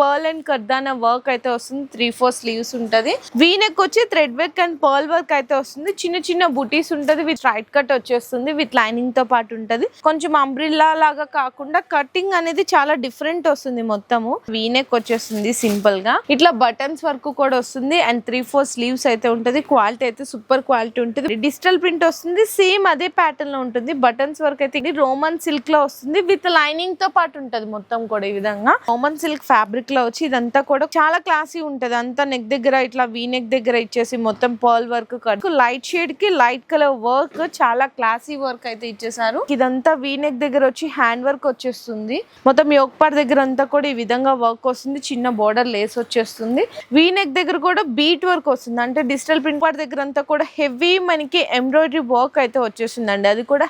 Pearl and కర్దానా work అయితే వస్తుంది. త్రీ ఫోర్ స్లీవ్స్ ఉంటుంది. వీనెక్ వచ్చి thread work and pearl work అయితే వస్తుంది. చిన్న చిన్న బుటీస్ ఉంటుంది. విత్ రైట్ కట్ వచ్చేస్తుంది. విత్ లైనింగ్తో పాటు ఉంటుంది. కొంచెం అంబ్రిల్లా లాగా కాకుండా కటింగ్ అనేది చాలా డిఫరెంట్ వస్తుంది మొత్తము. వీనెక్ వచ్చేస్తుంది సింపుల్గా. ఇట్లా బటన్స్ వర్క్ కూడా వస్తుంది. అండ్ త్రీ ఫోర్ స్లీవ్స్ అయితే ఉంటుంది. క్వాలిటీ అయితే సూపర్ క్వాలిటీ ఉంటుంది. డిజిటల్ ప్రింట్ వస్తుంది. సేమ్ అదే ప్యాటర్న్లో ఉంటుంది. బటన్స్ వర్క్ అయితే రోమన్ సిల్క్లో వస్తుంది. విత్ లైనింగ్తో పాటు ఉంటుంది మొత్తం కూడా ఈ విధంగా. రోమన్ సిల్క్ ఫ్యాబ్రిక్ లో వచ్చి ఇదంతా కూడా చాలా క్లాసీ ఉంటది. అంతా నెక్ దగ్గర ఇట్లా వీ నెక్ దగ్గర ఇచ్చేసి మొత్తం పర్ల్ వర్క్ కట్. లైట్ షేడ్కి లైట్ కలర్ వర్క్ చాలా క్లాసీ వర్క్ అయితే ఇచ్చేసారు. ఇదంతా వీ నెక్ దగ్గర వచ్చి హ్యాండ్ వర్క్ వచ్చేస్తుంది. మొత్తం యోగపాడ్ దగ్గర అంతా కూడా ఈ విధంగా వర్క్ వస్తుంది. చిన్న బోర్డర్ లేస్ వచ్చేస్తుంది. వీ నెక్ దగ్గర కూడా బీట్ వర్క్ వస్తుంది. అంటే డిజిటల్ ప్రింట్ పార్ట్ దగ్గర అంతా కూడా హెవీ మనకి ఎంబ్రాయిడరీ వర్క్ అయితే వచ్చేస్తుందండి. అది కూడా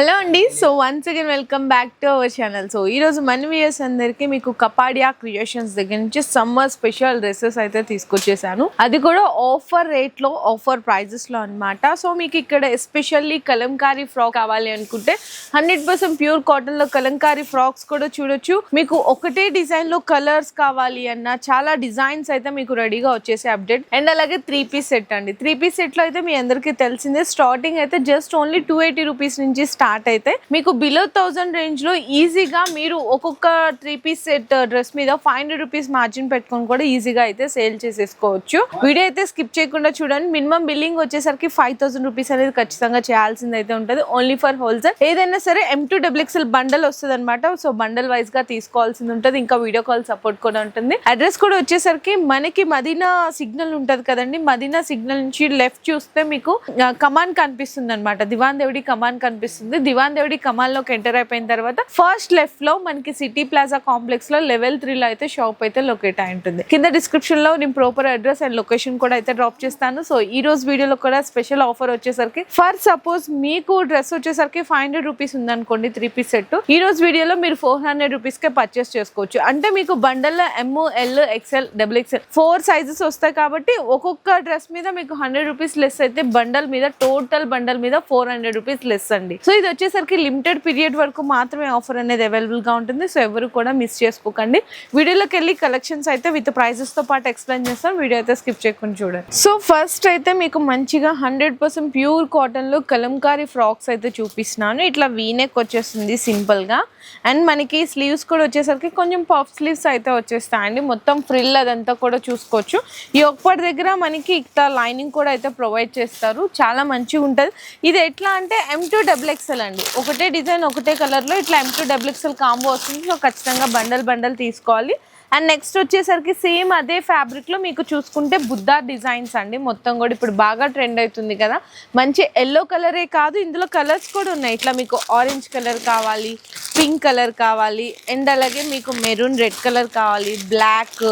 హలో అండి. So once again welcome back to our channel so ఈ రోజు మన వ్యూయర్స్ అందరికి మీకు కపాడియా క్రియేషన్స్ దగ్గర నుంచి సమ్మర్ స్పెషల్ డ్రెస్సెస్ అయితే తీసుకొచ్చేసాను. అది కూడా ఆఫర్ రేట్లో ఆఫర్ ప్రైజెస్లో అన్నమాట. సో మీకు ఇక్కడ ఎస్పెషల్లీ కలంకారీ ఫ్రాక్ కావాలి అనుకుంటే హండ్రెడ్ పర్సెంట్ ప్యూర్ కాటన్లో కలంకారీ ఫ్రాక్స్ కూడా చూడొచ్చు. మీకు ఒకటే డిజైన్లో కలర్స్ కావాలి అన్న చాలా డిజైన్స్ అయితే మీకు రెడీగా వచ్చేసే అప్డేట్ అండ్ అలాగే త్రీ పీస్ సెట్ అండి. త్రీ పీస్ సెట్లో అయితే మీ అందరికీ తెలిసిందే స్టార్టింగ్ అయితే just only two eighty rupees నుంచి స్టార్ట్ అయితే మీకు బిలో థౌసండ్ రేంజ్లో ఈజీగా మీరు ఒక్కొక్క త్రీ పీస్ సెట్ డ్రెస్ మీద ఫైవ్ హండ్రెడ్ రూపీస్ మార్జిన్ పెట్టుకొని కూడా ఈజీగా అయితే సేల్ చేసేసుకోవచ్చు. వీడియో అయితే స్కిప్ చేయకుండా చూడండి. మినిమం బిల్లింగ్ వచ్చేసరికి ఫైవ్ థౌసండ్ రూపీస్ అనేది ఖచ్చితంగా చేయాల్సింది అయితే ఉంటుంది. ఓన్లీ ఫర్ హోల్సేల్ ఏదైనా సరే ఎం టూ డబ్ల్యూఎక్స్ఎల్ బండల్ వస్తుంది అనమాట సో బండల్ వైజ్గా తీసుకోవాల్సింది ఉంటుంది. ఇంకా వీడియో కాల్ సపోర్ట్ కూడా ఉంటుంది. అడ్రస్ కూడా వచ్చేసరికి మనకి మదీనా సిగ్నల్ ఉంటుంది కదండి. మదీనా సిగ్నల్ నుంచి లెఫ్ట్ చూస్తే మీకు uh, కమాన్ కనిపిస్తుంది అనమాట దివాన్ దేవుడి కమాన్ కనిపిస్తుంది. దివాన్ దేవుడి కమాల్లోకి ఎంటర్ అయిపోయిన తర్వాత ఫస్ట్ లెఫ్ట్లో మనకి సిటీ ప్లాజా కాంప్లెక్స్లో లెవెల్ త్రీ లో అయితే షాప్ అయితే లొకేట్ అయి ఉంటుంది. కింద డిస్క్రిప్షన్లో నేను ప్రాపర్ అడ్రస్ అండ్ లొకేషన్ కూడా అయితే డ్రాప్ చేస్తాను. సో ఈ రోజు వీడియోలో కూడా స్పెషల్ ఆఫర్ వచ్చేసరికి ఫర్ సపోజ్ మీకు డ్రెస్ వచ్చేసరికి ఫైవ్ హండ్రెడ్ రూపీస్ ఉందనుకోండి త్రీ పీస్ సెట్ ఈ రోజు వీడియోలో మీరు ఫోర్ హండ్రెడ్ రూపీస్ కే పర్చేస్ చేసుకోవచ్చు. అంటే మీకు బండల్లో M L XL double XL four sizes వస్తాయి కాబట్టి ఒక్కొక్క డ్రెస్ మీద మీకు హండ్రెడ్ రూపీస్ లెస్ అయితే బండల్ మీద టోటల్ బండల్ మీద ఫోర్ హండ్రెడ్ రూపీస్ లెస్ అండి. సో ఇది వచ్చేసరికి లిమిటెడ్ పీరియడ్ వరకు మాత్రమే ఆఫర్ అనేది అవైలబుల్గా ఉంటుంది. సో ఎవరు కూడా మిస్ చేసుకోకండి. వీడియోలోకి వెళ్ళి కలెక్షన్స్ అయితే విత్ ప్రైజెస్తో పాటు ఎక్స్ప్లెయిన్ చేస్తాం వీడియో అయితే స్కిప్ చేయకుండా చూడండి. సో ఫస్ట్ అయితే మీకు మంచిగా హండ్రెడ్ పర్సెంట్ ప్యూర్ కాటన్లో కలంకారీ ఫ్రాక్స్ అయితే చూపిస్తున్నాను. ఇట్లా వీనెక్ వచ్చేస్తుంది సింపుల్గా అండ్ మనకి స్లీవ్స్ కూడా వచ్చేసరికి కొంచెం పఫ్ స్లీవ్స్ అయితే వచ్చేస్తాయండి. మొత్తం ఫ్రిల్ అదంతా కూడా చూసుకోవచ్చు. ఈ ఒక్కటి దగ్గర మనకి ఇట్లా లైనింగ్ కూడా అయితే ప్రొవైడ్ చేస్తారు. చాలా మంచిగా ఉంటుంది. ఇది ఎట్లా అంటే ఎం టూ డబుల్ ఎక్స్ఎల్ అండి. ఒకటే డిజైన్ ఒకటే కలర్లో ఇట్లా M to double XL combo వస్తుంది. సో ఖచ్చితంగా బండల్ బండల్ తీసుకోవాలి. అండ్ నెక్స్ట్ వచ్చేసరికి సేమ్ అదే ఫ్యాబ్రిక్లో మీకు చూసుకుంటే బుద్ధా డిజైన్స్ అండి. మొత్తం కూడా ఇప్పుడు బాగా ట్రెండ్ అవుతుంది కదా. మంచి ఎల్లో కలరే కాదు ఇందులో కలర్స్ కూడా ఉన్నాయి. ఇట్లా మీకు ఆరెంజ్ కలర్ కావాలి పింక్ కలర్ కావాలి అండ్ అలాగే మీకు మెరూన్ రెడ్ కలర్ కావాలి బ్లాక్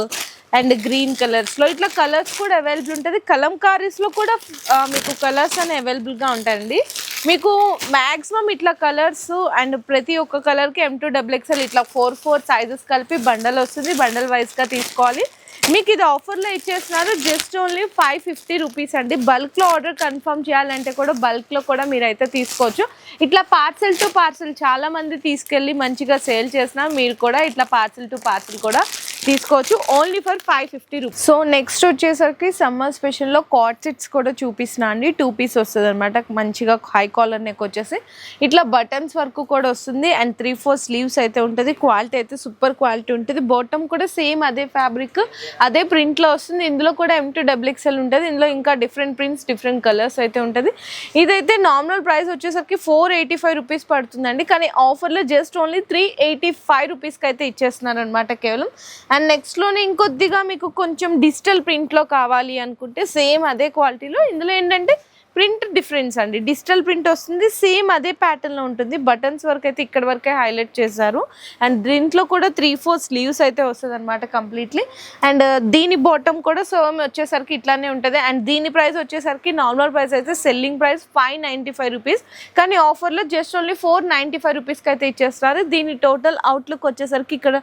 అండ్ గ్రీన్ కలర్స్లో ఇట్లా కలర్స్ కూడా అవైలబుల్ ఉంటుంది. కలంకారీస్లో కూడా మీకు కలర్స్ అనేవి అవైలబుల్గా ఉంటాయండి. మీకు మ్యాక్సిమం ఇట్లా కలర్స్ అండ్ ప్రతి ఒక్క కలర్కి ఎం టూ డబుల్ ఎక్స్ఎల్ ఇట్లా ఫోర్ ఫోర్ సైజెస్ కలిపి బండల్ వస్తుంది. బండల్ వైజ్గా తీసుకోవాలి. మీకు ఇది ఆఫర్లో ఇచ్చేస్తున్నారు. Just only five fifty rupees అండి. బల్క్లో ఆర్డర్ కన్ఫర్మ్ చేయాలంటే కూడా బల్క్లో కూడా మీరైతే తీసుకోవచ్చు. ఇట్లా పార్సెల్ టు పార్సెల్ చాలామంది తీసుకెళ్ళి మంచిగా సేల్ చేసిన మీరు కూడా ఇట్లా పార్సెల్ టు పార్సెల్ కూడా తీసుకోవచ్చు. Only for five fifty rupees so next వచ్చేసరికి సమ్మర్ స్పెషల్లో కాట్ సెట్స్ కూడా చూపిస్తున్నా అండి. టూ పీస్ వస్తుంది అనమాట మంచిగా హై కాలర్ నెక్ వచ్చేసి. ఇట్లా బటన్స్ వర్క్ కూడా వస్తుంది. అండ్ త్రీ ఫోర్ స్లీవ్స్ అయితే ఉంటుంది. క్వాలిటీ అయితే సూపర్ క్వాలిటీ ఉంటుంది. బాటమ్ కూడా సేమ్ అదే ఫ్యాబ్రిక్ అదే ప్రింట్లో వస్తుంది. ఇందులో కూడా ఎం టు డబుల్ ఎక్స్ఎల్ ఉంటుంది. ఇందులో ఇంకా డిఫరెంట్ ప్రింట్స్ డిఫరెంట్ కలర్స్ అయితే ఉంటుంది. ఇదైతే నార్మల్ ప్రైస్ వచ్చేసరికి ఫోర్ ఎయిటీ ఫైవ్ రూపీస్ పడుతుందండి. కానీ ఆఫర్లో just only three eighty five రూపీస్కి అయితే ఇచ్చేస్తున్నారు అనమాట కేవలం. అండ్ నెక్స్ట్లోనే ఇంకొద్దిగా మీకు కొంచెం డిజిటల్ ప్రింట్లో కావాలి అనుకుంటే సేమ్ అదే క్వాలిటీలో ఇందులో ఏంటంటే ప్రింట్ డిఫరెన్స్ అండి. డిజిటల్ ప్రింట్ వస్తుంది సేమ్ అదే ప్యాటర్న్లో లో ఉంటుంది. బటన్స్ వరకు అయితే ఇక్కడ వరకే హైలైట్ చేశారు. అండ్ దీంట్లో కూడా త్రీ ఫోర్ స్లీవ్స్ అయితే వస్తుంది అనమాట కంప్లీట్లీ. అండ్ uh, దీని బాటమ్ కూడా సోమ్ వచ్చేసరికి ఇట్లానే ఉంటుంది. అండ్ దీని ప్రైస్ వచ్చేసరికి నార్మల్ ప్రైస్ అయితే selling price five ninety five rupees కానీ ఆఫర్లో just only four ninety five రూపీస్కి అయితే ఇచ్చేస్తారు దీని టోటల్ అవుట్లుక్ వచ్చేసరికి ఇక్కడ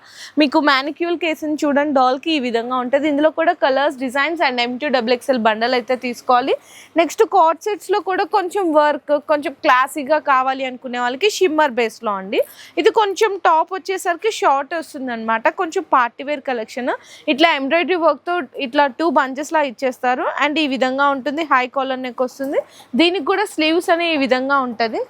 మీకు మ్యానిక్యూల్ కేసుని చూడండి డాల్కి ఈ విధంగా ఉంటుంది. ఇందులో కూడా colours designs and M to double XL bundle అయితే తీసుకోవాలి. నెక్స్ట్ కార్డ్స్ కాట్ కూడా కొంచెం వర్క్ కొంచెం క్లాసీగా కావాలి అనుకునే వాళ్ళకి షిమ్మర్ బేస్లో అండి. ఇది కొంచెం టాప్ వచ్చేసరికి షార్ట్ వస్తుంది అనమాట కొంచెం పార్టీవేర్ కలెక్షన్ ఇట్లా ఎంబ్రాయిడరీ వర్క్తో ఇట్లా టూ బంచెస్లా ఇచ్చేస్తారు. అండ్ ఈ విధంగా ఉంటుంది. హై కాలర్ నెక్ వస్తుంది. దీనికి కూడా స్లీవ్స్ అనే ఈ విధంగా ఉంటుంది.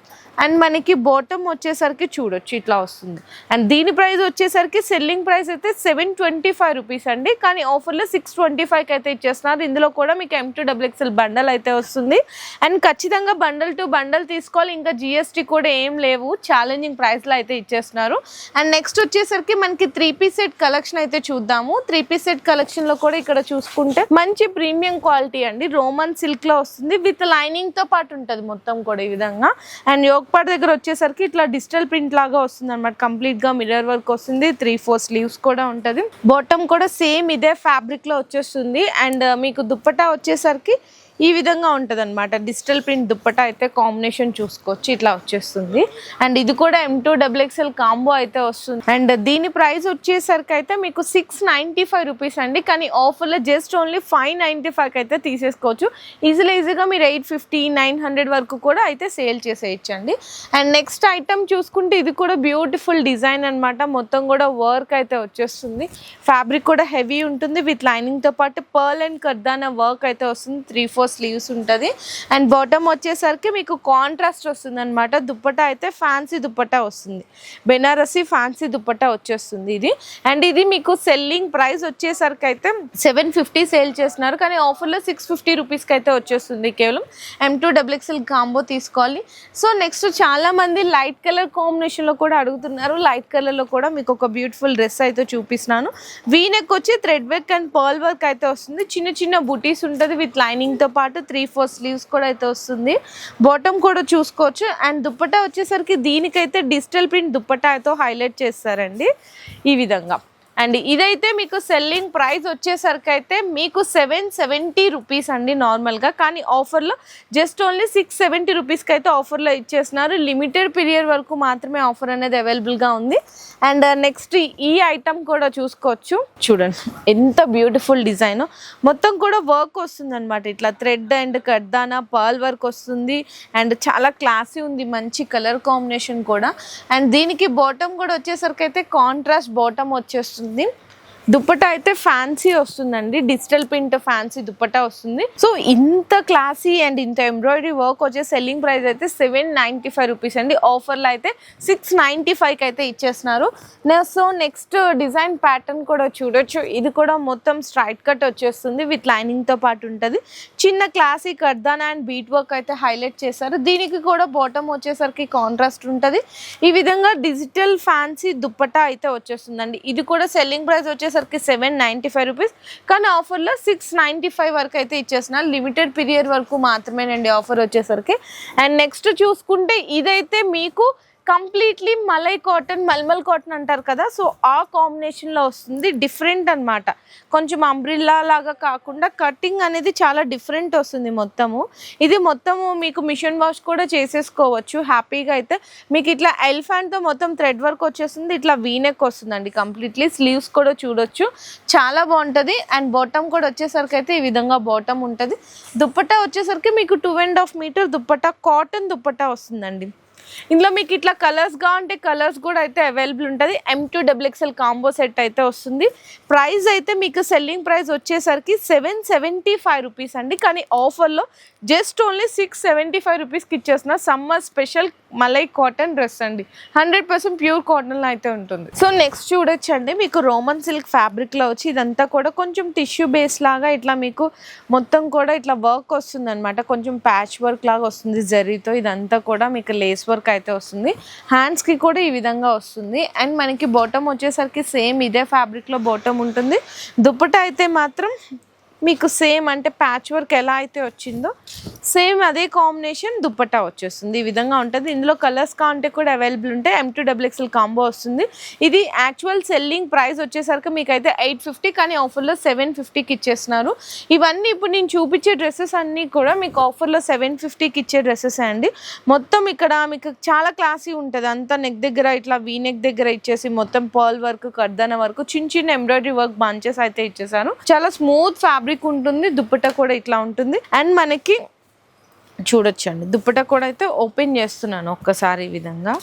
అండ్ మనకి బాటమ్ వచ్చేసరికి చూడొచ్చు ఇట్లా వస్తుంది. అండ్ దీని ప్రైస్ వచ్చేసరికి సెల్లింగ్ ప్రైస్ అయితే సెవెన్ ట్వంటీ ఫైవ్ రూపీస్ అండి. కానీ ఆఫర్లో సిక్స్ ట్వంటీ ఫైవ్కి అయితే ఇచ్చేస్తున్నారు. ఇందులో కూడా మీకు ఎం టూ డబ్ల్యూఎక్స్ఎల్ బండల్ అయితే వస్తుంది. అండ్ ఖచ్చితంగా బండల్ టు బండల్ తీసుకోవాలి. ఇంకా జిఎస్టీ కూడా ఏం లేవు. ఛాలెంజింగ్ ప్రైస్లో అయితే ఇచ్చేస్తున్నారు. అండ్ నెక్స్ట్ వచ్చేసరికి మనకి త్రీ పీస్ సెట్ కలెక్షన్ అయితే చూద్దాము. త్రీ పీస్ సెట్ కలెక్షన్లో కూడా ఇక్కడ చూసుకుంటే మంచి ప్రీమియం క్వాలిటీ అండి. రోమన్ సిల్క్లో వస్తుంది. విత్ లైనింగ్తో పాటు ఉంటుంది మొత్తం కూడా ఈ విధంగా. అండ్ యోగపాట్ దగ్గర వచ్చేసరికి ఇట్లా డిజిటల్ ప్రింట్ లాగా వస్తుంది అనమాట కంప్లీట్గా మిర్రర్ వర్క్ వస్తుంది. త్రీ ఫోర్ స్లీవ్స్ కూడా ఉంటుంది. బాటమ్ కూడా సేమ్ ఇదే ఫ్యాబ్రిక్లో వచ్చేస్తుంది. అండ్ uh, మీకు దుప్పటా వచ్చేసరికి ఈ విధంగా ఉంటుంది అనమాట డిజిటల్ ప్రింట్ దుప్పట అయితే కాంబినేషన్ చూసుకోవచ్చు. ఇట్లా వచ్చేస్తుంది. అండ్ ఇది కూడా M to double XL combo అయితే వస్తుంది. అండ్ దీని ప్రైస్ వచ్చేసరికి అయితే మీకు సిక్స్ నైంటీ ఫైవ్ రూపీస్ అండి. కానీ ఆఫర్లో జస్ట్ ఓన్లీ ఫైవ్ నైంటీ ఫైవ్కి అయితే తీసేసుకోవచ్చు. ఈజీలో ఈజీగా మీరు ఎయిట్ ఫిఫ్టీ నైన్ హండ్రెడ్ వరకు కూడా అయితే సేల్ చేసేయచ్చండి. అండ్ నెక్స్ట్ ఐటమ్ చూసుకుంటే ఇది కూడా బ్యూటిఫుల్ డిజైన్ అనమాట మొత్తం కూడా వర్క్ అయితే వచ్చేస్తుంది. ఫ్యాబ్రిక్ కూడా హెవీ ఉంటుంది. విత్ లైనింగ్తో పాటు పర్ల్ అండ్ కర్దానా వర్క్ అయితే వస్తుంది. త్రీ ఫోర్ స్లీవ్స్ ఉంటుంది. అండ్ బాటమ్ వచ్చేసరికి మీకు కాంట్రాస్ట్ వస్తుంది అనమాట దుప్పటా అయితే ఫ్యాన్సీ దుప్పటా వస్తుంది. బెనారసి ఫ్యాన్సీ దుప్పటా వచ్చేస్తుంది ఇది. అండ్ ఇది మీకు సెల్లింగ్ ప్రైస్ వచ్చేసరికి అయితే సెవెన్ ఫిఫ్టీ సేల్ చేస్తున్నారు. కానీ ఆఫర్లో సిక్స్ ఫిఫ్టీ రూపీస్కి అయితే వచ్చేస్తుంది కేవలం. M to double XL combo తీసుకోవాలి. సో నెక్స్ట్ చాలామంది లైట్ కలర్ కాంబినేషన్లో కూడా అడుగుతున్నారు. లైట్ కలర్లో కూడా మీకు ఒక బ్యూటిఫుల్ డ్రెస్ అయితే చూపిస్తున్నాను. వీనెక్ వచ్చి thread work and pearl work అయితే వస్తుంది. చిన్న చిన్న బుటీస్ ఉంటుంది విత్ లైనింగ్తో పాటు త్రీ ఫోర్ స్లీవ్స్ కూడా అయితే వస్తుంది. బాటమ్ కూడా చూసుకోవచ్చు. అండ్ దుప్పటా వచ్చేసరికి దీనికైతే డిజిటల్ ప్రింట్ దుప్పటా అయితే హైలైట్ చేస్తారండి. ఈ విధంగా. అండ్ ఇదైతే మీకు సెల్లింగ్ ప్రైస్ వచ్చేసరికి అయితే మీకు సెవెన్ సెవెంటీ రూపీస్ అండి నార్మల్గా. కానీ ఆఫర్లో జస్ట్ ఓన్లీ సిక్స్ సెవెంటీ రూపీస్కి అయితే ఆఫర్లో ఇచ్చేస్తున్నారు. లిమిటెడ్ పీరియడ్ వరకు మాత్రమే ఆఫర్ అనేది అవైలబుల్గా ఉంది. అండ్ నెక్స్ట్ ఈ ఐటమ్ కూడా చూసుకోవచ్చు. చూడండి ఎంత బ్యూటిఫుల్ డిజైన్ మొత్తం కూడా వర్క్ వస్తుంది అనమాట ఇట్లా thread and kardana pearl work వస్తుంది. అండ్ చాలా క్లాసీ ఉంది మంచి కలర్ కాంబినేషన్ కూడా. అండ్ దీనికి బాటమ్ కూడా వచ్చేసరికి అయితే కాంట్రాస్ట్ బాటమ్ వచ్చేస్తుంది. değil mi? దుప్పటా అయితే ఫ్యాన్సీ వస్తుందండి. డిజిటల్ ప్రింట్ ఫ్యాన్సీ దుప్పటా వస్తుంది. సో ఇంత క్లాసీ అండ్ ఇంత ఎంబ్రాయిడరీ వర్క్ వచ్చే సెల్లింగ్ ప్రైస్ అయితే సెవెన్ నైంటీ ఫైవ్ రూపీస్ అండి. ఆఫర్లో అయితే సిక్స్ నైంటీ ఫైవ్కి అయితే ఇచ్చేస్తున్నారు సో నెక్స్ట్ డిజైన్ ప్యాటర్న్ కూడా చూడొచ్చు. ఇది కూడా మొత్తం స్ట్రైట్ కట్ వచ్చేస్తుంది. విత్ లైనింగ్తో పాటు ఉంటుంది. చిన్న classy kardan and bead work అయితే హైలైట్ చేశారు. దీనికి కూడా బాటమ్ వచ్చేసరికి కాంట్రాస్ట్ ఉంటుంది. ఈ విధంగా డిజిటల్ ఫ్యాన్సీ దుప్పటా అయితే వచ్చేస్తుందండి. ఇది కూడా సెల్లింగ్ ప్రైస్ వచ్చేసరికి సెవెన్ నైంటీ ఫైవ్ రూపీస్. కానీ ఆఫర్లో సిక్స్ నైంటీ ఫైవ్ వరకు అయితే ఇచ్చేసిన లిమిటెడ్ పీరియడ్ వరకు మాత్రమేనండి ఆఫర్ వచ్చేసరికి. అండ్ నెక్స్ట్ చూసుకుంటే ఇదైతే మీకు కంప్లీట్లీ మలై కాటన్ మల్మల్ కాటన్ అంటారు కదా. సో ఆ కాంబినేషన్లో వస్తుంది. డిఫరెంట్ అనమాట కొంచెం అంబ్రిల్లా లాగా కాకుండా కటింగ్ అనేది చాలా డిఫరెంట్ వస్తుంది మొత్తము. ఇది మొత్తము మీకు మిషన్ వాష్ కూడా చేసేసుకోవచ్చు. హ్యాపీగా అయితే మీకు ఇట్లా ఎలిఫెంట్తో మొత్తం థ్రెడ్ వర్క్ వచ్చేస్తుంది. ఇట్లా వీనెక్ వస్తుందండి కంప్లీట్లీ స్లీవ్స్ కూడా చూడొచ్చు. చాలా బాగుంటుంది. అండ్ బాటమ్ కూడా వచ్చేసరికి అయితే ఈ విధంగా బాటమ్ ఉంటుంది. దుప్పట్టా వచ్చేసరికి మీకు two and half metre dupatta cotton dupatta వస్తుందండి. ఇందులో మీకు ఇట్లా కలర్స్గా ఉంటే కలర్స్ కూడా అయితే అవైలబుల్ ఉంటుంది. M two double XL combo set అయితే వస్తుంది. ప్రైస్ అయితే మీకు సెల్లింగ్ ప్రైస్ వచ్చేసరికి సెవెన్ సెవెంటీ ఫైవ్ రూపీస్ అండి. కానీ ఆఫర్లో just only six seventy five రూపీస్కి ఇచ్చేసిన సమ్మర్ స్పెషల్ మలై కాటన్ డ్రెస్ అండి. హండ్రెడ్ పర్సెంట్ ప్యూర్ కాటన్లో అయితే ఉంటుంది. సో నెక్స్ట్ చూడొచ్చు అండి మీకు రోమన్ సిల్క్ ఫ్యాబ్రిక్లో వచ్చి ఇదంతా కూడా కొంచెం టిష్యూ బేస్ లాగా ఇట్లా మీకు మొత్తం కూడా ఇట్లా వర్క్ వస్తుంది అనమాట కొంచెం ప్యాచ్ వర్క్ లాగా వస్తుంది జరీతో. ఇదంతా కూడా మీకు లేస్ వర్క్ అయితే వస్తుంది. హ్యాండ్స్కి కూడా ఈ విధంగా వస్తుంది. అండ్ మనకి బాటమ్ వచ్చేసరికి సేమ్ ఇదే ఫ్యాబ్రిక్లో బాటమ్ ఉంటుంది. దుప్పట అయితే మాత్రం మీకు సేమ్ అంటే ప్యాచ్ వర్క్ ఎలా అయితే వచ్చిందో సేమ్ అదే కాంబినేషన్ దుప్పట్టా వచ్చేస్తుంది. ఈ విధంగా ఉంటుంది. ఇందులో కలర్స్ కాంటే కూడా అవైలబుల్ ఉంటాయి ఎం టూ డబ్ల్యూఎక్స్ఎల్ కాంబో వస్తుంది. ఇది యాక్చువల్ సెల్లింగ్ ప్రైస్ వచ్చేసరికి మీకు అయితే ఎయిట్ ఫిఫ్టీ కానీ ఆఫర్లో సెవెన్ ఫిఫ్టీకి ఇచ్చేస్తున్నారు. ఇవన్నీ ఇప్పుడు నేను చూపించే డ్రెస్సెస్ అన్నీ కూడా మీకు ఆఫర్లో సెవెన్ ఫిఫ్టీకి ఇచ్చే డ్రెస్సెస్ అండి. మొత్తం ఇక్కడ మీకు చాలా క్లాసీ ఉంటుంది. అంతా నెక్ దగ్గర ఇట్లా వీ నెక్ దగ్గర ఇచ్చేసి మొత్తం పర్ల్ వర్క్ కర్దన వర్క్ చిన్న చిన్న ఎంబ్రాయిడరీ వర్క్ బంచెస్ అయితే ఇచ్చేసారు. చాలా స్మూత్ ఫ్యాబ్రిక్ ఉంటుంది దుప్పట కూడా ఇట్లా ఉంటుంది. అండ్ మనకి చూడొచ్చండి దుప్పట కూడా అయితే ఓపెన్ చేస్తున్నాను ఒక్కసారి ఈ విధంగా.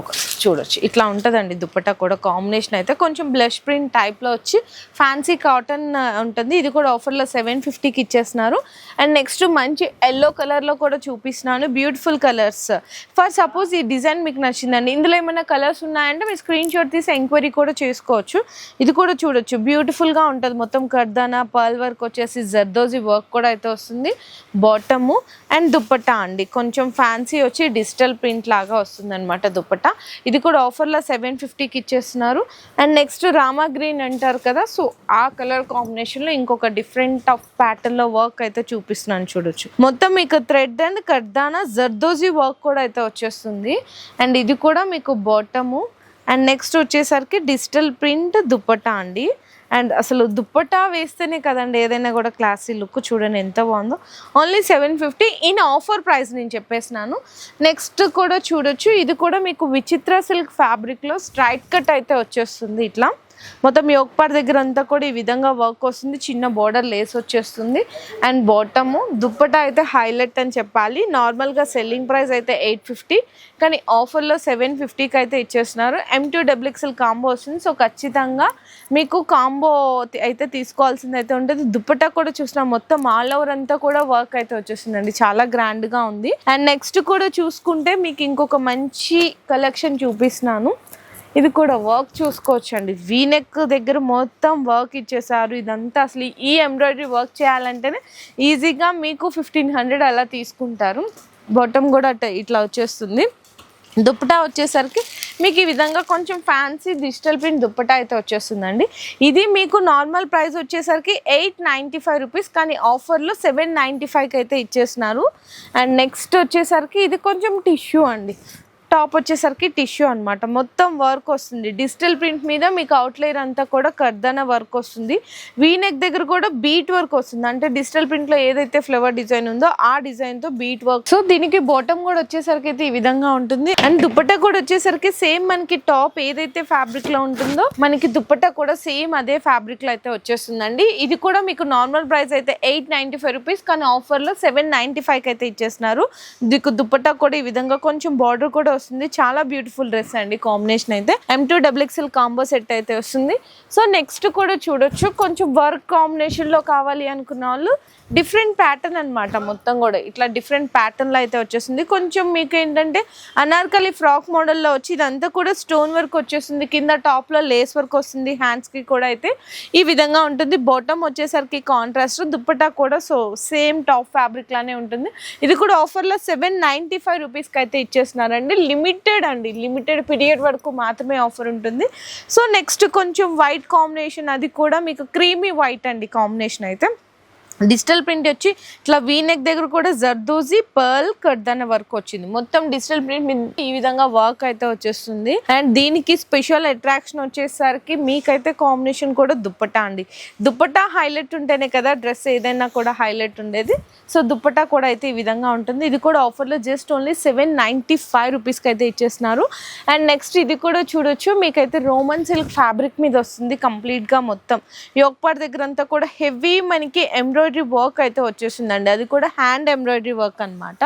ఒక చూడొచ్చు. ఇట్లా ఉంటుందండి దుప్పటా కూడా కాంబినేషన్ అయితే. కొంచెం బ్లష్ ప్రింట్ టైప్లో వచ్చి ఫ్యాన్సీ కాటన్ ఉంటుంది. ఇది కూడా ఆఫర్లో సెవెన్ ఫిఫ్టీకి ఇచ్చేస్తున్నారు. అండ్ నెక్స్ట్ మంచి ఎల్లో కలర్లో కూడా చూపిస్తున్నాను. బ్యూటిఫుల్ కలర్స్ ఫర్ సపోజ్ ఈ డిజైన్ మీకు నచ్చిందండి. ఇందులో ఏమైనా కలర్స్ ఉన్నాయంటే మీరు స్క్రీన్ షాట్ తీసి ఎంక్వైరీ కూడా చేసుకోవచ్చు. ఇది కూడా చూడొచ్చు. బ్యూటిఫుల్గా ఉంటుంది. మొత్తం కర్దానా పర్ల్ వర్క్ వచ్చేసి జర్దోజీ వర్క్ కూడా అయితే వస్తుంది. బాటము అండ్ దుప్పటా అండి. కొంచెం ఫ్యాన్సీ వచ్చి డిజిటల్ ప్రింట్ లాగా వస్తుంది అనమాట అనమాట. ఇది కూడా ఆఫర్లో సెవెన్ ఫిఫ్టీకి ఇచ్చేస్తున్నారు. అండ్ నెక్స్ట్ రామా గ్రీన్ అంటారు కదా సో ఆ కలర్ కాంబినేషన్లో ఇంకొక డిఫరెంట్ ఆఫ్ ప్యాటర్న్లో వర్క్ అయితే చూపిస్తున్నాను చూడొచ్చు. మొత్తం మీకు థ్రెడ్ అండ్ కర్దానా జర్దోజీ వర్క్ కూడా అయితే వచ్చేస్తుంది. అండ్ ఇది కూడా మీకు బాటము అండ్ నెక్స్ట్ వచ్చేసరికి డిజిటల్ ప్రింట్ దుప్పటా అండి. అండ్ అసలు దుప్పటా వేస్తేనే కదండి ఏదైనా కూడా క్లాసీ లుక్ చూడండి ఎంత బాగుందో. Only seven fifty in offer price నేను చెప్పేసినాను నెక్స్ట్ కూడా చూడొచ్చు. ఇది కూడా మీకు విచిత్ర సిల్క్ ఫ్యాబ్రిక్లో స్ట్రైట్ కట్ అయితే వచ్చేస్తుంది ఇట్లా. మొత్తం యోక్పార్ దగ్గర అంతా కూడా ఈ విధంగా వర్క్ వస్తుంది. చిన్న బోర్డర్ లేస్ వచ్చేస్తుంది. అండ్ బాటము దుప్పట అయితే హైలైట్ అని చెప్పాలి. నార్మల్గా సెల్లింగ్ ప్రైస్ అయితే ఎయిట్ ఫిఫ్టీ. కానీ ఆఫర్లో సెవెన్ ఫిఫ్టీకి అయితే ఇచ్చేస్తున్నారు ఎం టూ డబ్ల్యూఎక్స్ఎల్ కాంబో వస్తుంది. సో ఖచ్చితంగా మీకు కాంబో అయితే తీసుకోవాల్సింది అయితే ఉంటుంది. దుప్పట కూడా చూసిన మొత్తం ఆల్ ఓవర్ అంతా కూడా వర్క్ అయితే వచ్చేసిందండి చాలా గ్రాండ్గా ఉంది. అండ్ నెక్స్ట్ కూడా చూసుకుంటే మీకు ఇంకొక మంచి కలెక్షన్ చూపిస్తున్నాను. ఇది కూడా వర్క్ చూసుకోవచ్చు అండి వీనెక్ దగ్గర మొత్తం వర్క్ ఇచ్చేసారు. ఇదంతా అసలు ఈ ఎంబ్రాయిడరీ వర్క్ చేయాలంటేనే ఈజీగా మీకు ఫిఫ్టీన్ హండ్రెడ్ అలా తీసుకుంటారు. బాటమ్ కూడా అట్ట ఇట్లా వచ్చేస్తుంది. దుప్పటా వచ్చేసరికి మీకు ఈ విధంగా కొంచెం ఫ్యాన్సీ డిజిటల్ ప్రింట్ దుప్పటా అయితే వచ్చేస్తుందండి. ఇది మీకు నార్మల్ ప్రైస్ వచ్చేసరికి ఎయిట్ నైంటీ ఫైవ్ రూపీస్ కానీ ఆఫర్లో సెవెన్ నైంటీ ఫైవ్కి అయితే ఇచ్చేస్తున్నారు. అండ్ నెక్స్ట్ వచ్చేసరికి ఇది కొంచెం టిష్యూ అండి. టాప్ వచ్చేసరికి టిష్యూ అన్నమాట. మొత్తం వర్క్ వస్తుంది. డిజిటల్ ప్రింట్ మీద మీకు అవుట్లైర్ అంతా కూడా కర్దన వర్క్ వస్తుంది. వీనెక్ దగ్గర కూడా బీట్ వర్క్ వస్తుంది. అంటే డిజిటల్ ప్రింట్లో ఏదైతే ఫ్లవర్ డిజైన్ ఉందో ఆ డిజైన్తో బీట్ వర్క్ సో దీనికి బాటమ్ కూడా వచ్చేసరికి అయితే ఈ విధంగా ఉంటుంది. అండ్ దుప్పట కూడా వచ్చేసరికి సేమ్ మనకి టాప్ ఏదైతే ఫ్యాబ్రిక్లో ఉంటుందో మనకి దుప్పట కూడా సేమ్ అదే ఫ్యాబ్రిక్లో అయితే వచ్చేస్తుందండి. ఇది కూడా మీకు నార్మల్ ప్రైస్ అయితే ఎయిట్ నైన్టీ ఫైవ్ రూపీస్ కానీ ఆఫర్లో సెవెన్ నైన్టీ ఫైవ్ అయితే ఇచ్చేస్తున్నారు. దీనికి దుప్పట్టా కూడా ఈ విధంగా కొంచెం బార్డర్ కూడా వస్తుంది. చాలా బ్యూటిఫుల్ డ్రెస్ అండి కాంబినేషన్ అయితే. M two WXL combo set అయితే వస్తుంది. సో నెక్స్ట్ కూడా చూడొచ్చు. కొంచెం వర్క్ కాంబినేషన్లో కావాలి అనుకున్న వాళ్ళు డిఫరెంట్ ప్యాటర్న్ అన్నమాట మొత్తం కూడా. ఇట్లా డిఫరెంట్ ప్యాటర్న్లో అయితే వచ్చేస్తుంది. కొంచెం మీకు ఏంటంటే అనార్కలి ఫ్రాక్ మోడల్లో వచ్చి ఇదంతా కూడా స్టోన్ వర్క్ వచ్చేస్తుంది. కింద టాప్లో లేస్ వర్క్ వస్తుంది. హ్యాండ్స్కి కూడా అయితే ఈ విధంగా ఉంటుంది. బాటమ్ వచ్చేసరికి కాంట్రాస్ట్ దుప్పటా కూడా సో సేమ్ టాప్ ఫ్యాబ్రిక్ లానే ఉంటుంది. ఇది కూడా ఆఫర్లో సెవెన్ నైంటీ ఫైవ్ రూపీస్కి అయితే ఇచ్చేస్తున్నారండి. లిమిటెడ్ అండి లిమిటెడ్ పీరియడ్ వరకు మాత్రమే ఆఫర్ ఉంటుంది. సో నెక్స్ట్ కొంచెం వైట్ కాంబినేషన్ అది కూడా మీకు క్రీమీ వైట్ అండి కాంబినేషన్ అయితే. డిజిటల్ ప్రింట్ వచ్చి ఇట్లా వీనెక్ దగ్గర కూడా జర్దోజీ పర్ల్ కర్దన వర్క్ వచ్చింది. మొత్తం డిజిటల్ ప్రింట్ ఈ విధంగా వర్క్ అయితే వచ్చేస్తుంది. అండ్ దీనికి స్పెషల్ అట్రాక్షన్ వచ్చేసరికి మీకైతే కాంబినేషన్ కూడా దుప్పటా అండి. దుప్పటా హైలైట్ ఉంటేనే కదా డ్రెస్ ఏదైనా కూడా హైలైట్ ఉండేది. సో దుప్పటా కూడా అయితే ఈ విధంగా ఉంటుంది. ఇది కూడా ఆఫర్లో just only seven ninety five రూపీస్కి అయితే ఇచ్చేస్తున్నారు. అండ్ నెక్స్ట్ ఇది కూడా చూడొచ్చు. మీకైతే రోమన్ సిల్క్ ఫ్యాబ్రిక్ మీద వస్తుంది కంప్లీట్గా మొత్తం. యోగపాడ్ దగ్గర అంతా కూడా హెవీ మనకి ఎంబ్రాయిడరీ వర్క్ అయితే వచ్చేసిందండి. అది కూడా హ్యాండ్ ఎంబ్రాయిడరీ వర్క్ అన్నమాట.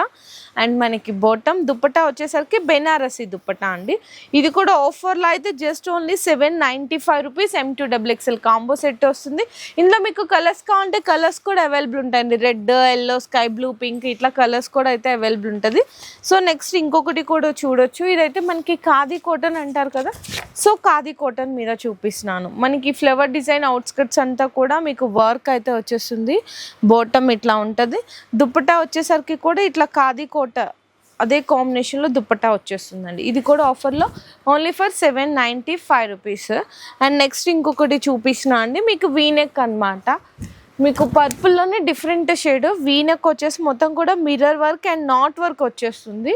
అండ్ మనకి బాటమ్ దుప్పటా వచ్చేసరికి బెనారసి దుప్పటా అండి. ఇది కూడా ఆఫర్లో అయితే just only seven ninety five rupees M two double XL combo set వస్తుంది. ఇందులో మీకు కలర్స్ కావాలంటే కలర్స్ కూడా అవైలబుల్ ఉంటాయండి. Red yellow sky blue pink ఇట్లా కలర్స్ కూడా అయితే అవైలబుల్ ఉంటుంది. సో నెక్స్ట్ ఇంకొకటి కూడా చూడొచ్చు. ఇదైతే మనకి ఖాదీ కాటన్ అంటారు కదా. సో ఖాదీ కాటన్ మీద చూపిస్తున్నాను. మనకి ఫ్లవర్ డిజైన్ అవుట్స్కట్స్ అంతా కూడా మీకు వర్క్ అయితే వచ్చేస్తుంది. బాటమ్ ఇట్లా ఉంటుంది. దుప్పటా వచ్చేసరికి కూడా ఇట్లా ఖాదీ కోట అదే కాంబినేషన్లో దుప్పటా వచ్చేస్తుందండి. ఇది కూడా ఆఫర్లో only for seven ninety five rupees and next ఇంకొకటి చూపిస్తున్నా అండి మీకు వీనెక్ అన్నమాట. మీకు పర్పుల్లోనే డిఫరెంట్ షేడ్ వీనెక్ వచ్చేసి మొత్తం కూడా mirror work and knot work వచ్చేస్తుంది.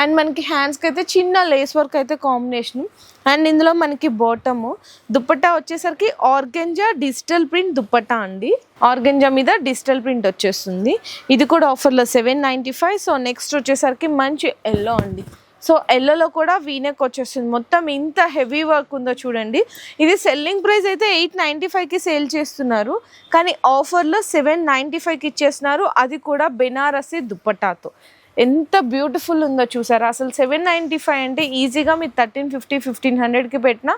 అండ్ మనకి హ్యాండ్స్కి అయితే చిన్న లేస్ వర్క్ అయితే కాంబినేషన్ అండ్ ఇందులో మనకి బాటము దుప్పట్టా వచ్చేసరికి ఆర్గెంజా డిజిటల్ ప్రింట్ దుప్పట్టా అండి. ఆర్గెంజా మీద డిజిటల్ ప్రింట్ వచ్చేస్తుంది. ఇది కూడా ఆఫర్లో seven ninety five so next వచ్చేసరికి మంచి ఎల్లో అండి. సో ఎల్లోలో కూడా వీనెక్ వచ్చేస్తుంది. మొత్తం ఇంత హెవీ వర్క్ ఉందో చూడండి. ఇది సెల్లింగ్ ప్రైస్ అయితే ఎయిట్ నైంటీ ఫైవ్కి సేల్ చేస్తున్నారు. కానీ ఆఫర్లో సెవెన్ నైంటీ ఫైవ్కి ఇచ్చేస్తున్నారు. అది కూడా బెనారసి దుప్పటాతో. ఎంత బ్యూటిఫుల్ ఉందో చూసారా? అసలు సెవెన్ నైంటీ ఫైవ్ అంటే ఈజీగా మీరు థర్టీన్ ఫిఫ్టీ ఫిఫ్టీన్ హండ్రెడ్కి పెట్టినా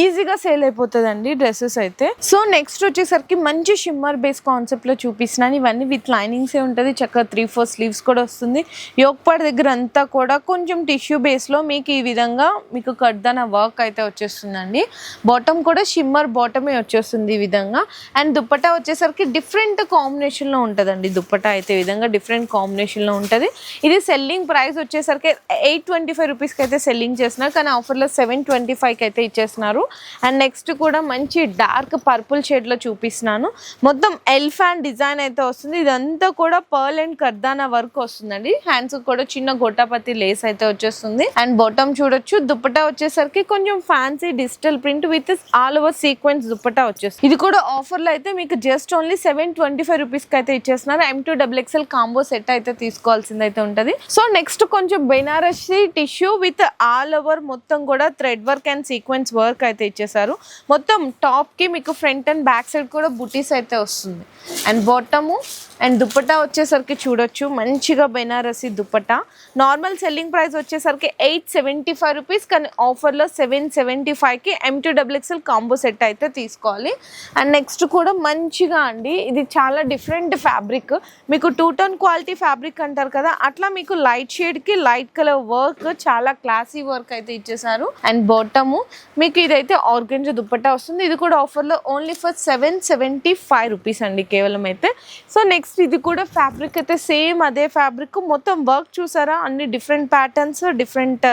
ఈజీగా సేల్ అయిపోతుందండి డ్రెస్సెస్ అయితే. సో నెక్స్ట్ వచ్చేసరికి మంచి షిమ్మర్ బేస్ కాన్సెప్ట్లో చూపిస్తున్నాను. ఇవన్నీ విత్ లైనింగ్సే ఉంటుంది. చక్కగా త్రీ ఫోర్ స్లీవ్స్ కూడా వస్తుంది. యోగపాడ్ దగ్గర అంతా కూడా కొంచెం టిష్యూ బేస్లో మీకు ఈ విధంగా మీకు కడ్దన వర్క్ అయితే వచ్చేస్తుందండి. బాటమ్ కూడా షిమ్మర్ బాటమే వచ్చేస్తుంది ఈ విధంగా. అండ్ దుప్పటా వచ్చేసరికి డిఫరెంట్ కాంబినేషన్లో ఉంటుందండి. దుప్పటా అయితే విధంగా డిఫరెంట్ కాంబినేషన్లో ఉంటుంది. ఇది సెల్లింగ్ ప్రైస్ వచ్చేసరికి ఎయిట్ ట్వంటీ ఫైవ్ రూపీస్కి అయితే సెల్లింగ్ చేస్తున్నారు. కానీ ఆఫర్లో సెవెన్ ట్వంటీ ఫైవ్కి అయితే ఇచ్చేస్తున్నారు. అండ్ నెక్స్ట్ కూడా మంచి డార్క్ పర్పుల్ షేడ్లో చూపిస్తున్నాను. మొత్తం ఎల్ఫాన్ డిజైన్ అయితే వస్తుంది. ఇదంతా కూడా పర్ల్ అండ్ కర్దానా వర్క్ వస్తుందండి. హ్యాండ్స్ కూడా చిన్న గొట్టపతి లేస్ అయితే వచ్చేస్తుంది. అండ్ బాటమ్ చూడొచ్చు. దుప్పటా వచ్చేసరికి కొంచెం fancy digital print with all over sequence dupatta వచ్చేస్తుంది. ఇది కూడా ఆఫర్లో అయితే మీకు just only seven twenty five రూపీస్కి అయితే ఇచ్చేస్తున్నారు M two double XL combo set అయితే తీసుకోవాల్సింది అయితే ఉంటుంది. సో నెక్స్ట్ కొంచెం Banarasi tissue with all over మొత్తం కూడా thread work and sequence work అయితే ఇచ్చేసారు. మొత్తం టాప్కి మీకు ఫ్రంట్ అండ్ బ్యాక్ సైడ్ కూడా బుటీస్ అయితే వస్తుంది. అండ్ బాటము అండ్ దుప్పటా వచ్చేసరికి చూడొచ్చు. మంచిగా Banarasi dupatta. Normal selling price వచ్చేసరికి ఎయిట్ సెవెంటీ ఫైవ్ రూపీస్ కానీ ఆఫర్లో సెవెన్ సెవెంటీ ఫైవ్కి M two double XL combo set అయితే తీసుకోవాలి. అండ్ నెక్స్ట్ కూడా మంచిగా అండి. ఇది చాలా డిఫరెంట్ ఫ్యాబ్రిక్ మీకు టూ టోన్ క్వాలిటీ ఫ్యాబ్రిక్ అంటారు కదా అట్లా మీకు లైట్ షేడ్కి లైట్ కలర్ వర్క్ చాలా క్లాసీ వర్క్ అయితే ఇచ్చేసారు. అండ్ బాటము మీకు ఇదైతే ఆర్గెంజ్ దుప్పట్టా వస్తుంది. ఇది కూడా ఆఫర్లో only for seven seventy five rupees అండి కేవలం అయితే. సో నెక్స్ట్ ఇది కూడా ఫ్యాబ్రిక్ అయితే సేమ్ అదే ఫ్యాబ్రిక్ మొత్తం వర్క్ చూసారా? అన్ని డిఫరెంట్ ప్యాటర్న్స్ డిఫరెంట్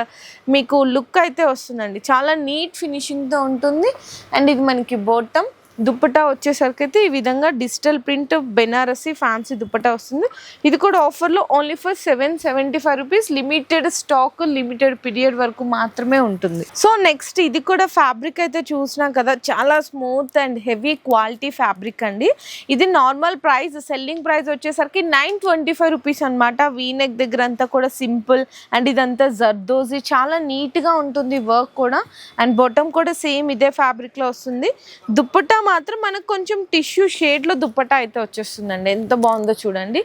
మీకు లుక్ అయితే వస్తుందండి. చాలా నీట్ ఫినిషింగ్తో ఉంటుంది. అండ్ ఇది మనకి బోటం దుప్పటా వచ్చేసరికి అయితే ఈ విధంగా digital print Banarasi fancy dupatta వస్తుంది. ఇది కూడా ఆఫర్లో only for seven seventy five rupees limited stock limited period వరకు మాత్రమే ఉంటుంది. సో నెక్స్ట్ ఇది కూడా ఫ్యాబ్రిక్ అయితే చూసినాం కదా చాలా smooth and heavy quality fabric అండి. ఇది నార్మల్ ప్రైస్ సెల్లింగ్ ప్రైస్ వచ్చేసరికి నైన్ ట్వంటీ ఫైవ్ రూపీస్ అనమాట వీనెక్ దగ్గర అంతా కూడా సింపుల్ అండ్ ఇదంతా జర్దోజీ చాలా నీట్గా ఉంటుంది వర్క్ కూడా. అండ్ బొటం కూడా సేమ్ ఇదే ఫ్యాబ్రిక్లో వస్తుంది. దుప్పటా మాత్రం మనకు కొంచెం టిష్యూ షేడ్లో దుప్పటా అయితే వచ్చేస్తుందండి. ఎంత బాగుందో చూడండి.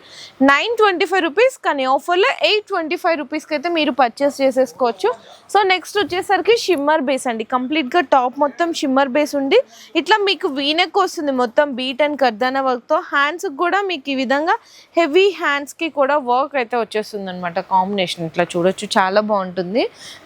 నైన్ ట్వంటీ ఫైవ్ రూపీస్ కానీ ఆఫర్లో ఎయిట్ ట్వంటీ ఫైవ్ రూపీస్కి అయితే మీరు పర్చేస్ చేసేసుకోవచ్చు. సో నెక్స్ట్ వచ్చేసరికి షిమ్మర్ బేస్ అండి. కంప్లీట్గా టాప్ మొత్తం షిమ్మర్ బేస్ ఉండి ఇట్లా మీకు వీనెక్ వస్తుంది మొత్తం బీట్ అండ్ కర్దానా వర్క్తో. హ్యాండ్స్కి కూడా మీకు ఈ విధంగా హెవీ హ్యాండ్స్కి కూడా వర్క్ అయితే వచ్చేస్తుంది అనమాట కాంబినేషన్. ఇట్లా చూడొచ్చు చాలా బాగుంటుంది.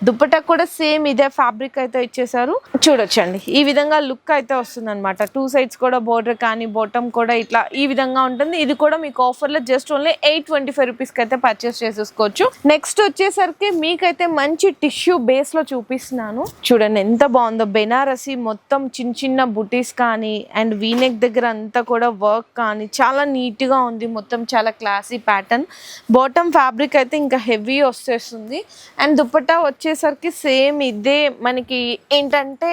దుప్పటా కూడా సేమ్ ఇదే ఫ్యాబ్రిక్ అయితే ఇచ్చేసారు చూడొచ్చండి. ఈ విధంగా లుక్ అయితే వస్తుంది అనమాట టూ సైడ్స్ కూడా బోర్డర్ కానీ బోటమ్ కూడా ఇట్లా ఈ విధంగా ఉంటుంది. ఇది కూడా మీకు ఆఫర్లో just only eight twenty five రూపీస్కి అయితే పర్చేస్ చేసేసుకోవచ్చు. నెక్స్ట్ వచ్చేసరికి మీకైతే మంచి టిష్యూ బేస్లో చూపిస్తున్నాను. చూడండి ఎంత బాగుందో. బెనారసి మొత్తం చిన్న చిన్న బుటీస్ కానీ అండ్ వీనెక్ దగ్గర అంతా కూడా వర్క్ కానీ చాలా నీట్గా ఉంది. మొత్తం చాలా క్లాసీ ప్యాటర్న్ బాటమ్ ఫ్యాబ్రిక్ అయితే ఇంకా హెవీ వచ్చేస్తుంది. అండ్ దుపట్టా వచ్చేసరికి సేమ్ ఇదే మనకి ఏంటంటే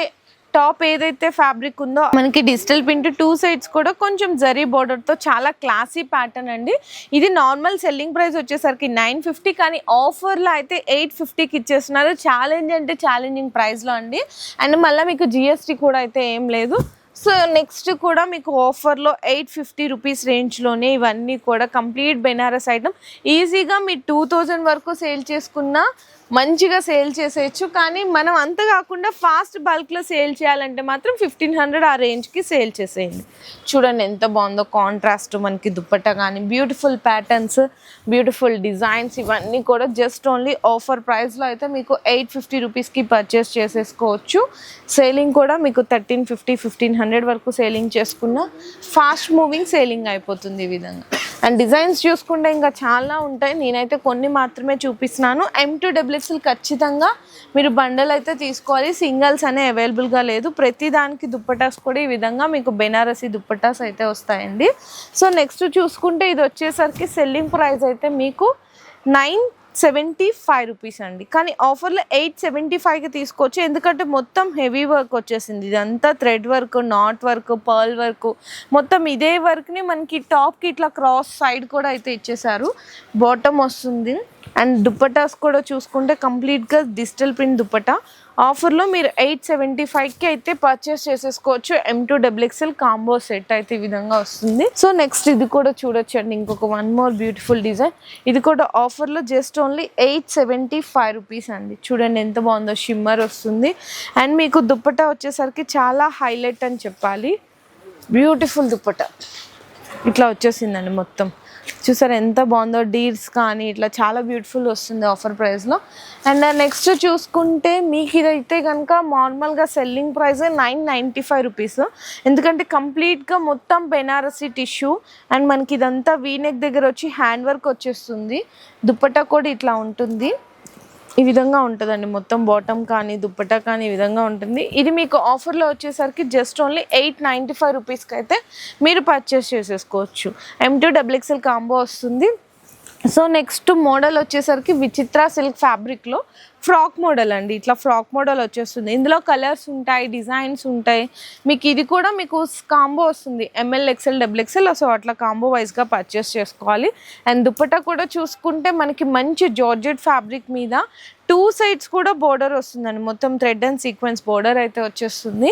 టాప్ ఏదైతే ఫ్యాబ్రిక్ ఉందో మనకి డిజిటల్ ప్రింట్ టూ సైడ్స్ కూడా కొంచెం జరీ బోర్డర్తో చాలా క్లాసీ ప్యాటర్న్ అండి. ఇది నార్మల్ సెల్లింగ్ ప్రైస్ వచ్చేసరికి నైన్ ఫిఫ్టీ కానీ ఆఫర్లో అయితే ఎయిట్ ఫిఫ్టీకి ఇచ్చేస్తున్నారు. ఛాలెంజ్ అంటే ఛాలెంజింగ్ ప్రైస్లో అండి. అండ్ మళ్ళీ మీకు జిఎస్టీ కూడా అయితే ఏం లేదు. సో నెక్స్ట్ కూడా మీకు ఆఫర్లో ఎయిట్ ఫిఫ్టీ రూపీస్ రేంజ్లోనే ఇవన్నీ కూడా కంప్లీట్ బెనారస్ ఐటమ్ ఈజీగా మీ టూ థౌజండ్ వరకు సేల్ చేసుకున్నా మంచిగా సేల్ చేసేయచ్చు కానీ మనం అంత కాకుండా ఫాస్ట్ బల్క్లో సేల్ చేయాలంటే మాత్రం ఫిఫ్టీన్ హండ్రెడ్ ఆ రేంజ్కి సేల్ చేసేయండి. చూడండి ఎంత బాగుందో కాంట్రాస్ట్ మనకి దుప్పట్ట కానీ బ్యూటిఫుల్ ప్యాటర్న్స్ బ్యూటిఫుల్ డిజైన్స్ ఇవన్నీ కూడా జస్ట్ ఓన్లీ ఆఫర్ ప్రైస్లో అయితే మీకు ఎయిట్ ఫిఫ్టీ రూపీస్కి పర్చేస్ చేసేసుకోవచ్చు. సేలింగ్ కూడా మీకు థర్టీన్ ఫిఫ్టీ ఫిఫ్టీన్ హండ్రెడ్ వరకు సేలింగ్ చేసుకున్న ఫాస్ట్ మూవింగ్ సేలింగ్ అయిపోతుంది ఈ విధంగా. అండ్ డిజైన్స్ చూసుకుంటే ఇంకా చాలా ఉంటాయి. నేనైతే కొన్ని మాత్రమే చూపిస్తున్నాను. ఎం టూ డబ్ల్యూఎక్స్ఎల్ ఖచ్చితంగా మీరు బండల్ అయితే తీసుకోవాలి. సింగల్స్ అనే అవైలబుల్గా లేదు. ప్రతి దానికి దుప్పటాస్ కూడా ఈ విధంగా మీకు బెనారసీ దుప్పటాస్ అయితే వస్తాయండి. సో నెక్స్ట్ చూసుకుంటే ఇది వచ్చేసరికి సెల్లింగ్ ప్రైస్ అయితే మీకు నైన్ సెవెంటీ ఫైవ్ రూపీస్ అండి. కానీ ఆఫర్లో ఎయిట్ సెవెంటీ ఫైవ్కి తీసుకోవచ్చు. ఎందుకంటే మొత్తం హెవీ వర్క్ వచ్చేసింది. ఇదంతా thread work knot work pearl work. మొత్తం ఇదే వర్క్ని మనకి టాప్కి ఇట్లా క్రాస్ సైడ్ కూడా అయితే ఇచ్చేసారు. బాటమ్ వస్తుంది. అండ్ దుప్పటాస్ కూడా చూసుకుంటే కంప్లీట్గా డిజిటల్ ప్రింట్ దుప్పటా. ఆఫర్లో మీరు ఎయిట్ సెవెంటీ ఫైవ్కి అయితే పర్చేస్ చేసేసుకోవచ్చు. M two WXL XL combo set అయితే ఈ విధంగా వస్తుంది. సో నెక్స్ట్ ఇది కూడా చూడొచ్చండి ఇంకొక వన్ మోర్ బ్యూటిఫుల్ డిజైన్ ఇది కూడా ఆఫర్లో just only eight seventy five rupees అండి. చూడండి ఎంత బాగుందో షిమ్మర్ వస్తుంది. అండ్ మీకు దుప్పటా వచ్చేసరికి చాలా హైలైట్ అని చెప్పాలి. బ్యూటిఫుల్ దుప్పట. ఇట్లా వచ్చేసిందండి మొత్తం. చూసారు ఎంత బాగుందో డీల్స్ కానీ ఇట్లా చాలా బ్యూటిఫుల్ వస్తుంది ఆఫర్ ప్రైస్లో. అండ్ నెక్స్ట్ చూసుకుంటే మీకు ఇదైతే కనుక నార్మల్గా selling price nine ninety five rupees. ఎందుకంటే కంప్లీట్గా మొత్తం బెనారసీ టిష్యూ అండ్ మనకి ఇదంతా వీనెక్ దగ్గర వచ్చి హ్యాండ్ వర్క్ వచ్చేస్తుంది. దుప్పట కూడా ఇట్లా ఉంటుంది. ఈ విధంగా ఉంటుందండి. మొత్తం బాటమ్ కానీ దుప్పటా కానీ ఈ విధంగా ఉంటుంది. ఇది మీకు ఆఫర్లో వచ్చేసరికి just only eight ninety five రూపీస్కి అయితే మీరు పర్చేస్ చేసేసుకోవచ్చు ఎం టూ డబ్ల్యూఎక్సెల్ కాంబో వస్తుంది. సో నెక్స్ట్ మోడల్ వచ్చేసరికి విచిత్ర సిల్క్ ఫ్యాబ్రిక్లో ఫ్రాక్ మోడల్ అండి. ఇట్లా ఫ్రాక్ మోడల్ వచ్చేస్తుంది. ఇందులో కలర్స్ ఉంటాయి డిజైన్స్ ఉంటాయి. మీకు ఇది కూడా మీకు కాంబో వస్తుంది. ML XL double XL so అట్లా కాంబో వైజ్గా పర్చేస్ చేసుకోవాలి. అండ్ దుప్పటా కూడా చూసుకుంటే మనకి మంచి జార్జెట్ ఫ్యాబ్రిక్ మీద టూ సైడ్స్ కూడా బోర్డర్ వస్తుందండి. మొత్తం థ్రెడ్ అండ్ సీక్వెన్స్ బోర్డర్ అయితే వచ్చేస్తుంది.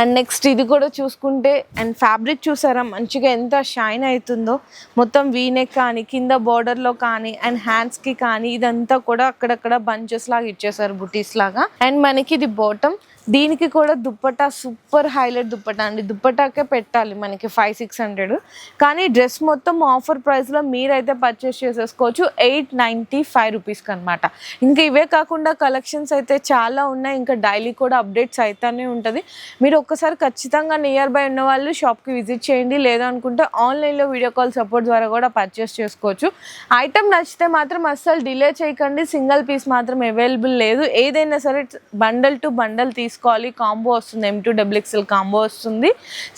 అండ్ నెక్స్ట్ ఇది కూడా చూసుకుంటే అండ్ ఫ్యాబ్రిక్ చూసారా? మంచిగా ఎంత షైన్ అవుతుందో మొత్తం వీనెక్ కానీ కింద బోర్డర్లో కానీ అండ్ హ్యాండ్స్కి కానీ ఇదంతా కూడా అక్కడక్కడ బంచెస్ లాగా ఇచ్చేసారు బుటీస్ లాగా. అండ్ మనకి ఇది బాటమ్ దీనికి కూడా దుప్పటా సూపర్ హైలైట్ దుప్పటా అండి. దుప్పటాకే పెట్టాలి మనకి ఫైవ్ సిక్స్ హండ్రెడ్ కానీ డ్రెస్ మొత్తం ఆఫర్ ప్రైస్లో మీరైతే పర్చేస్ చేసేసుకోవచ్చు. ఎయిట్ నైంటీ ఫైవ్ రూపీస్కి అనమాట ఇంకా ఇవే కాకుండా కలెక్షన్స్ అయితే చాలా ఉన్నాయి. ఇంకా డైలీ కూడా అప్డేట్స్ అవుతానే ఉంటుంది. మీరు ఒక్కసారి ఖచ్చితంగా నియర్ బై ఉన్న వాళ్ళు షాప్కి విజిట్ చేయండి. లేదనుకుంటే ఆన్లైన్లో వీడియో కాల్ సపోర్ట్ ద్వారా కూడా పర్చేస్ చేసుకోవచ్చు. ఐటమ్ నచ్చితే మాత్రం అస్సలు డిలే చేయకండి. సింగిల్ పీస్ మాత్రం అవైలబుల్ లేదు. ఏదైనా సరే బండల్ టు బండల్ తీసుకోవాలి. కాంబో వస్తుంది. M two double XL combo వస్తుంది.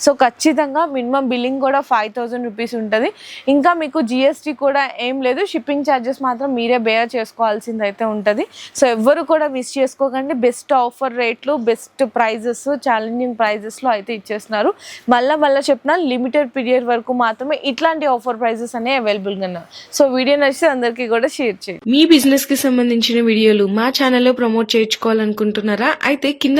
సో ఖచ్చితంగా మినిమం బిల్లింగ్ కూడా ఫైవ్ థౌజండ్ రూపీస్ ఉంటుంది. ఇంకా మీకు జిఎస్టీ కూడా ఏం లేదు. షిప్పింగ్ ఛార్జెస్ మాత్రం మీరే బేర్ చేసుకోవాల్సింది అయితే ఉంటుంది. సో ఎవ్వరు కూడా మిస్ చేసుకోకండి. బెస్ట్ ఆఫర్ రేట్లు బెస్ట్ ప్రైజెస్ ఛాలెంజింగ్ ప్రైజెస్లో అయితే ఇచ్చేస్తున్నారు. మళ్ళీ మళ్ళీ చెప్పిన లిమిటెడ్ పీరియడ్ వరకు మాత్రమే ఇట్లాంటి ఆఫర్ ప్రైజెస్ అనేవి అవైలబుల్గా ఉన్నాయి సో వీడియో నచ్చితే అందరికీ కూడా షేర్ చేయండి. మీ బిజినెస్కి సంబంధించిన వీడియోలు మా ఛానల్లో ప్రమోట్ చేయించుకోవాలనుకుంటున్నారా? అయితే కింద